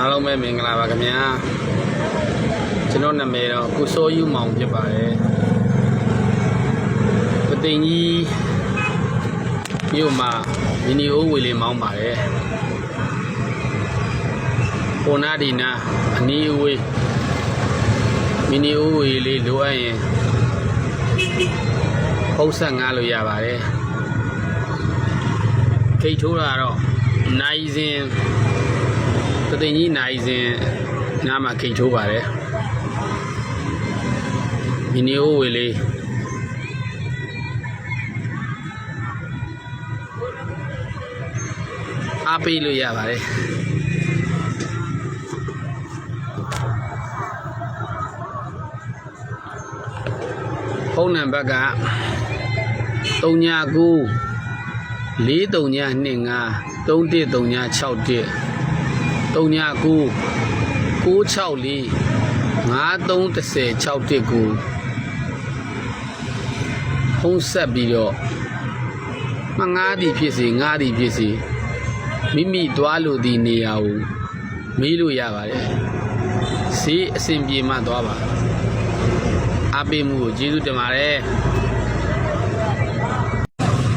အားလုံးပဲမင်္ဂလာပါခင်ဗျာကျွန်တော်နာမည်တော့ကုစိုးယူမောင်ဖြစ်ပါတယ်ပသိမ်ကြီးမြို့မှာမီနီအိုးဝေလေးမောင်းပါတယ်ပေါ်နာဒီနာအနီးအဝေးမီနီအိုးဝေလေးလိုအပ်ရင်ပုံဆက်ငားလို့ရပါတယ်ခိတ်ထိုးတာတော့နိုင်စဉ်တ သိင်ကြီးနိုင်စဉ်နားမှာခိတ်ထိုးပါတယ်မီနီအိုဝေလေးအားပေးလို့ရပါတယ်ဖုန်းနံပါတ်က39 4325 313961 39 964 531061ကိုဖုံးဆက်ပြီးတော့မငားသည်ဖြစ်စေငားသည်ဖြစ်စေမိမိသွားလို့ဒီနေရာကိုမေးလို့ရပါတယ်ဈေးအဆင်ပြေမှသွားပါအပေးမှုကိုကျေးဇူးတင်ပါတယ်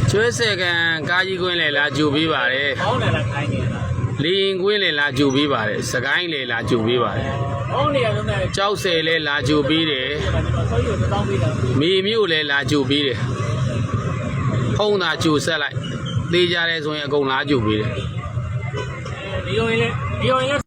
ကျွဲဆယ်ကန်ကားကြီးကွင်းလေလာကြိုပေးပါတယ်။ဘောင်းတယ်လားခိုင်းနေလား လီရင်ကွင်းလေလာကြိုပေးပါတယ်စကိုင်းလေလာကြိုပေးပါတယ်။ဘောင်းနေရလုံးနဲ့ကျွန်ကြောက်ဆယ်လေလာကြိုပေးတယ်တော်ဆောရီကိုတောင်းပေးတာ။မေမျိုးလည်းလာကြိုပေးတယ်ဖုံးသာကြိုဆက်လိုက်သေးကြတယ်ဆိုရင်အကုန်လာကြိုပေးတယ်ဒီလိုရင်လေဒီလိုရင်လေ